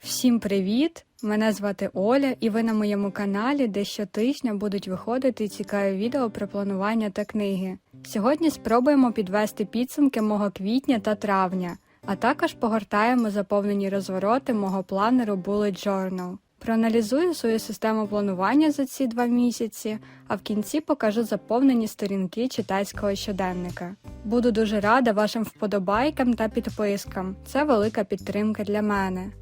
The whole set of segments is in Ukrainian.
Всім привіт! Мене звати Оля, і ви на моєму каналі, де щотижня будуть виходити цікаві відео про планування та книги. Сьогодні спробуємо підвести підсумки мого квітня та травня, а також погортаємо заповнені розвороти мого планеру Bullet Journal. Проаналізую свою систему планування за ці два місяці, а в кінці покажу заповнені сторінки читацького щоденника. Буду дуже рада вашим вподобайкам та підпискам. Це велика підтримка для мене.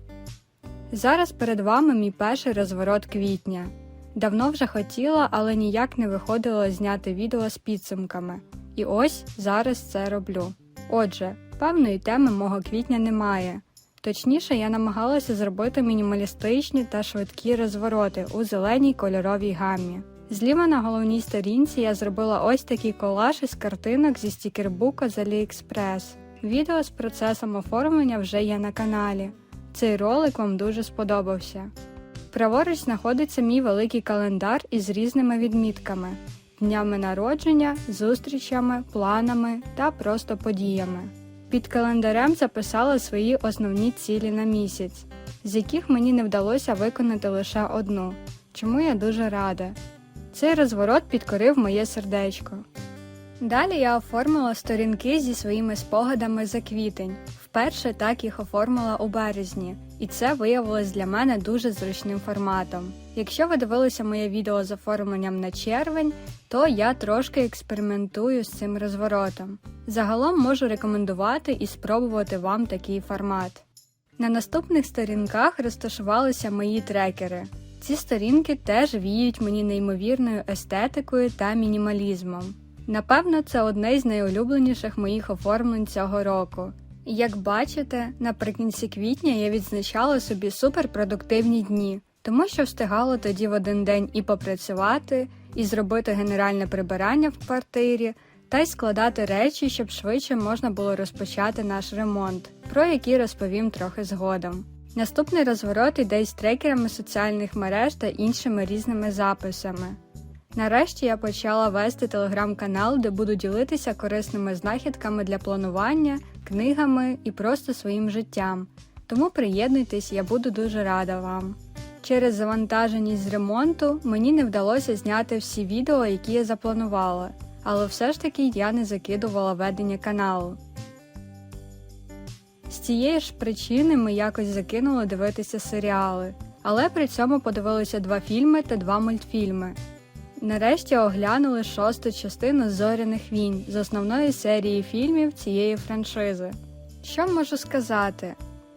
Зараз перед вами мій перший розворот квітня. Давно вже хотіла, але ніяк не виходило зняти відео з підсумками. І ось зараз це роблю. Отже, певної теми мого квітня немає. Точніше, я намагалася зробити мінімалістичні та швидкі розвороти у зеленій кольоровій гаммі. Зліва на головній сторінці я зробила ось такий колаж із картинок зі стікербука з AliExpress. Відео з процесом оформлення вже є на каналі. Цей ролик вам дуже сподобався. Праворуч знаходиться мій великий календар із різними відмітками, днями народження, зустрічами, планами та просто подіями. Під календарем записала свої основні цілі на місяць, з яких мені не вдалося виконати лише одну, чому я дуже рада. Цей розворот підкорив моє сердечко. Далі я оформила сторінки зі своїми спогадами за квітень. Вперше так їх оформила у березні, і це виявилось для мене дуже зручним форматом. Якщо ви дивилися моє відео з оформленням на червень, то я трошки експериментую з цим розворотом. Загалом можу рекомендувати і спробувати вам такий формат. На наступних сторінках розташувалися мої трекери. Ці сторінки теж віють мені неймовірною естетикою та мінімалізмом. Напевно, це одне з найулюбленіших моїх оформлень цього року. Як бачите, наприкінці квітня я відзначала собі суперпродуктивні дні, тому що встигала тоді в один день і попрацювати, і зробити генеральне прибирання в квартирі, та й складати речі, щоб швидше можна було розпочати наш ремонт, про який розповім трохи згодом. Наступний розворот іде із трекерами соціальних мереж та іншими різними записами. Нарешті я почала вести телеграм-канал, де буду ділитися корисними знахідками для планування, книгами і просто своїм життям. Тому приєднуйтесь, я буду дуже рада вам. Через завантаженість з ремонту мені не вдалося зняти всі відео, які я запланувала, але все ж таки я не закидувала ведення каналу. З цієї ж причини ми якось закинули дивитися серіали, але при цьому подивилися два фільми та два мультфільми. Нарешті оглянули шосту частину Зоряних війн з основної серії фільмів цієї франшизи. Що можу сказати?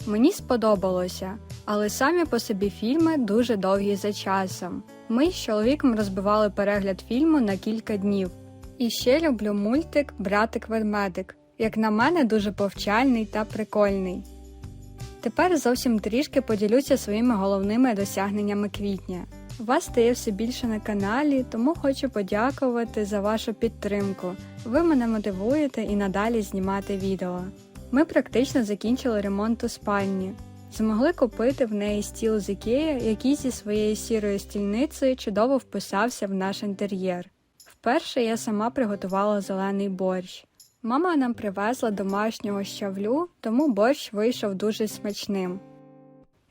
Мені сподобалося, але самі по собі фільми дуже довгі за часом. Ми з чоловіком розбивали перегляд фільму на кілька днів. І ще люблю мультик Братик ведмедик, як на мене, дуже повчальний та прикольний. Тепер зовсім трішки поділюся своїми головними досягненнями квітня. Вас стає все більше на каналі, тому хочу подякувати за вашу підтримку. Ви мене мотивуєте і надалі знімати відео. Ми практично закінчили ремонт у спальні. Змогли купити в неї стіл з Ікея, який зі своєю сірою стільницею чудово вписався в наш інтер'єр. Вперше я сама приготувала зелений борщ. Мама нам привезла домашнього щавлю, тому борщ вийшов дуже смачним.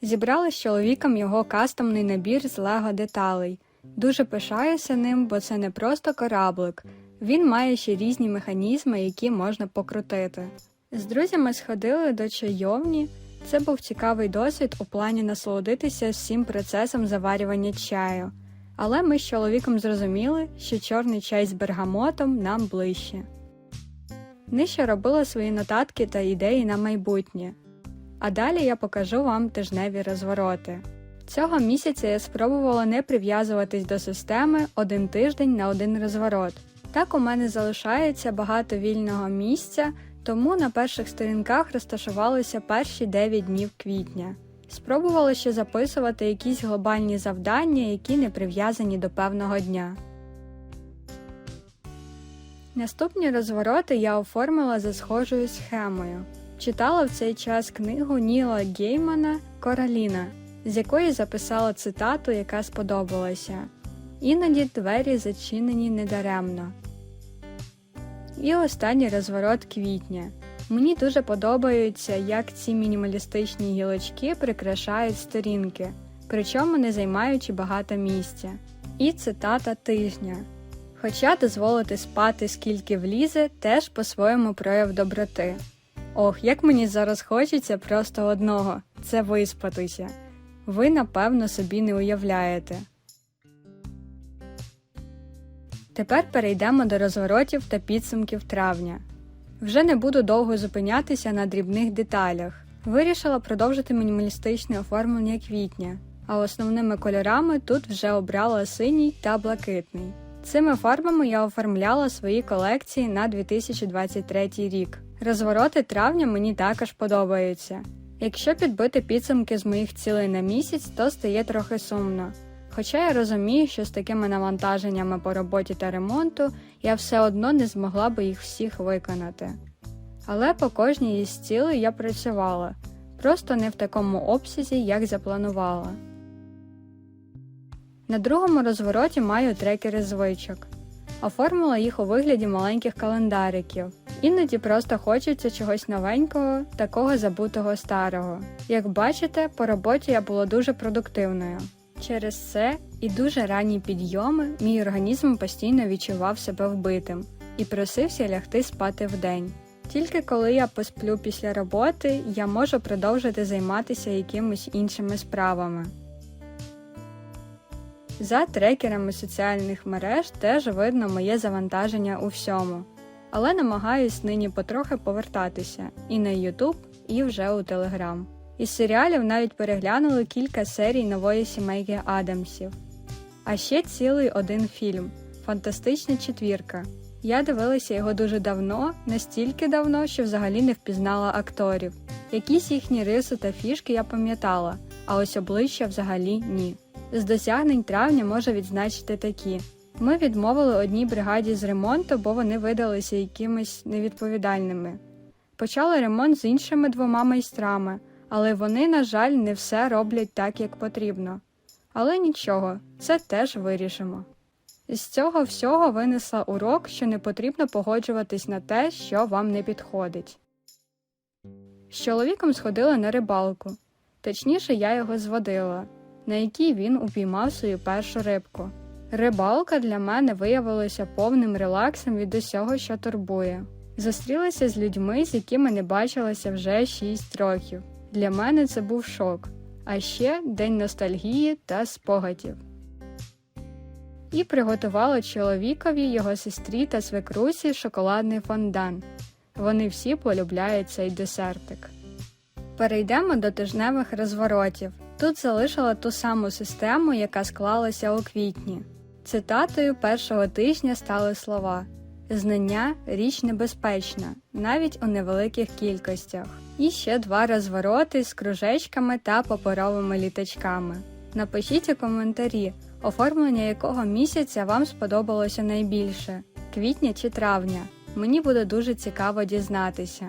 Зібрали з чоловіком його кастомний набір з лего деталей. Дуже пишаюся ним, бо це не просто кораблик. Він має ще різні механізми, які можна покрутити. З друзями сходили до чайовні. Це був цікавий досвід у плані насолодитися всім процесом заварювання чаю. Але ми з чоловіком зрозуміли, що чорний чай з бергамотом нам ближче. Нижче робила свої нотатки та ідеї на майбутнє. А далі я покажу вам тижневі розвороти. Цього місяця я спробувала не прив'язуватись до системи один тиждень на один розворот. Так у мене залишається багато вільного місця, тому на перших сторінках розташувалися перші 9 днів квітня. Спробувала ще записувати якісь глобальні завдання, які не прив'язані до певного дня. Наступні розвороти я оформила за схожою схемою. Читала в цей час книгу Ніла Геймана Кораліна, з якої записала цитату, яка сподобалася. Іноді двері зачинені недаремно. І останній розворот квітня. Мені дуже подобається, як ці мінімалістичні гілочки прикрашають сторінки, причому не займаючи багато місця. І цитата тижня. Хоча дозволити спати скільки влізе, теж по-своєму прояв доброти. Ох, як мені зараз хочеться просто одного це виспатися. Ви, напевно, собі не уявляєте. Тепер перейдемо до розворотів та підсумків травня. Вже не буду довго зупинятися на дрібних деталях. Вирішила продовжити мінімалістичне оформлення квітня, а основними кольорами тут вже обрала синій та блакитний. Цими фарбами я оформляла свої колекції на 2023 рік. Розвороти травня мені також подобаються. Якщо підбити підсумки з моїх цілей на місяць, то стає трохи сумно. Хоча я розумію, що з такими навантаженнями по роботі та ремонту я все одно не змогла би їх всіх виконати. Але по кожній із цілей я працювала, просто не в такому обсязі, як запланувала. На другому розвороті маю трекери звичок. Оформила їх у вигляді маленьких календариків. Іноді просто хочеться чогось новенького, такого забутого старого. Як бачите, по роботі я була дуже продуктивною. Через це і дуже ранні підйоми мій організм постійно відчував себе вбитим і просився лягти спати вдень. Тільки коли я посплю після роботи, я можу продовжити займатися якимись іншими справами. За трекерами соціальних мереж теж видно моє завантаження у всьому, але намагаюсь нині потрохи повертатися і на YouTube, і вже у Telegram. Із серіалів навіть переглянули кілька серій нової сімейки Адамсів. А ще цілий один фільм Фантастична четвірка. Я дивилася його дуже давно, настільки давно, що взагалі не впізнала акторів. Якісь їхні риси та фішки я пам'ятала, а ось обличчя взагалі ні. З досягнень травня можу відзначити такі: ми відмовили одній бригаді з ремонту, бо вони видалися якимись невідповідальними. Почали ремонт з іншими двома майстрами, але вони, на жаль, не все роблять так, як потрібно. Але нічого, це теж вирішимо. З цього всього винесла урок, що не потрібно погоджуватись на те, що вам не підходить. З чоловіком сходила на рибалку, точніше, я його зводила, на якій він упіймав свою першу рибку. Рибалка для мене виявилася повним релаксом від усього, що турбує. Зустрілася з людьми, з якими не бачилася вже 6 років. Для мене це був шок, а ще день ностальгії та спогадів. І приготувала чоловікові, його сестрі та свекрусі шоколадний фондан. Вони всі полюбляють цей десертик. Перейдемо до тижневих розворотів. Тут залишила ту саму систему, яка склалася у квітні. Цитатою першого тижня стали слова Знання річ небезпечна, навіть у невеликих кількостях. І ще два розвороти з кружечками та паперовими літачками. Напишіть у коментарі, оформлення якого місяця вам сподобалося найбільше квітня чи травня. Мені буде дуже цікаво дізнатися.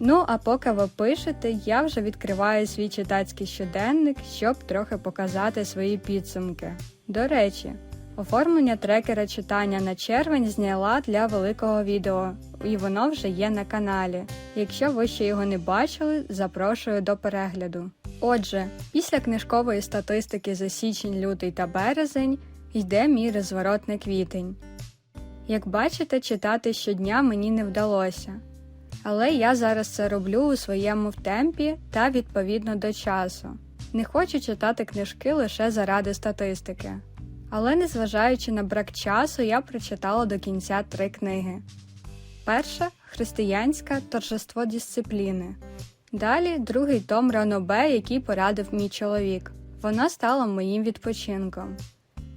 Ну, а поки ви пишете, я вже відкриваю свій читацький щоденник, щоб трохи показати свої підсумки. До речі, оформлення трекера читання на червень зняла для великого відео, і воно вже є на каналі. Якщо ви ще його не бачили, запрошую до перегляду. Отже, після книжкової статистики за січень, лютий та березень йде мій розворот на квітень. Як бачите, читати щодня мені не вдалося. Але я зараз це роблю у своєму темпі та відповідно до часу. Не хочу читати книжки лише заради статистики. Але незважаючи на брак часу, я прочитала до кінця три книги. Перша християнська торжество дисципліни. Далі другий том Ранобе, який порадив мій чоловік. Вона стала моїм відпочинком.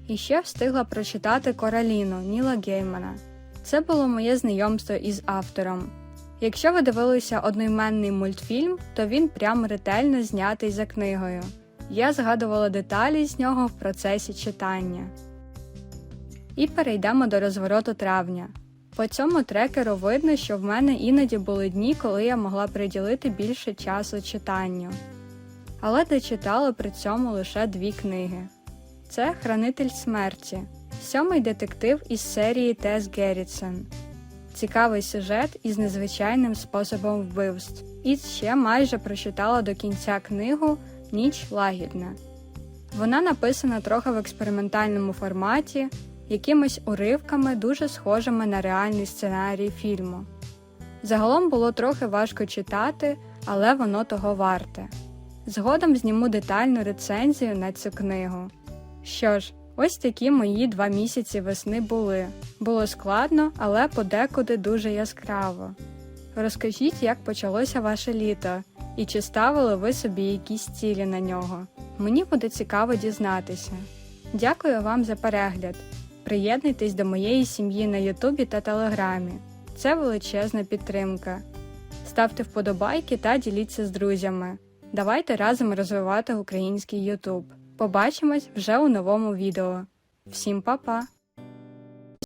І ще встигла прочитати Кораліну Ніла Геймана. Це було моє знайомство із автором. Якщо ви дивилися одноіменний мультфільм, то він прям ретельно знятий за книгою. Я згадувала деталі з нього в процесі читання. І перейдемо до розвороту травня. По цьому трекеру видно, що в мене іноді були дні, коли я могла приділити більше часу читанню. Але дочитала при цьому лише дві книги. Це Хранитель смерті, сьомий детектив із серії Тес Геррітсен. Цікавий сюжет із незвичайним способом вбивств. І ще майже прочитала до кінця книгу Ніч лагідна. Вона написана трохи в експериментальному форматі, якимись уривками дуже схожими на реальний сценарій фільму. Загалом було трохи важко читати, але воно того варте. Згодом зніму детальну рецензію на цю книгу. Що ж, ось такі мої два місяці весни були. Було складно, але подекуди дуже яскраво. Розкажіть, як почалося ваше літо, і чи ставили ви собі якісь цілі на нього. Мені буде цікаво дізнатися. Дякую вам за перегляд. Приєднуйтесь до моєї сім'ї на Ютубі та Телеграмі. Це величезна підтримка. Ставте вподобайки та діліться з друзями. Давайте разом розвивати український Ютуб. Побачимось вже у новому відео. Всім па-па!